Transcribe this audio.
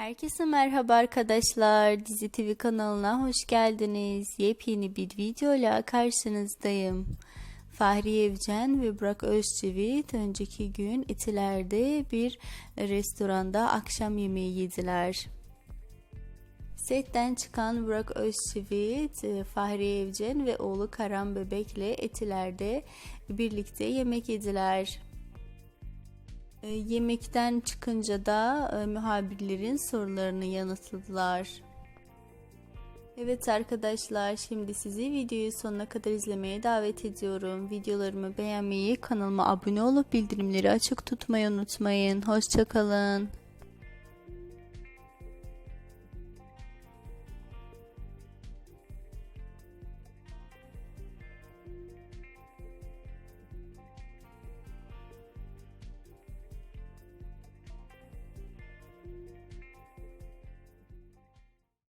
Herkese merhaba arkadaşlar. Dizi TV kanalına hoş geldiniz. Yepyeni bir videoyla karşınızdayım. Fahri Evcen ve Burak Özçivit önceki gün Etiler'de bir restoranda akşam yemeği yediler. Setten çıkan Burak Özçivit, e, Fahri Evcen ve oğlu Karan Bebek'le Etiler'de birlikte yemek yediler. E, Yemekten çıkınca da e, muhabirlerin sorularını yanıtladılar. Evet arkadaşlar şimdi sizi videoyu sonuna kadar izlemeye davet ediyorum. Videolarımı beğenmeyi, kanalıma abone olup bildirimleri açık tutmayı unutmayın. Hoşçakalın.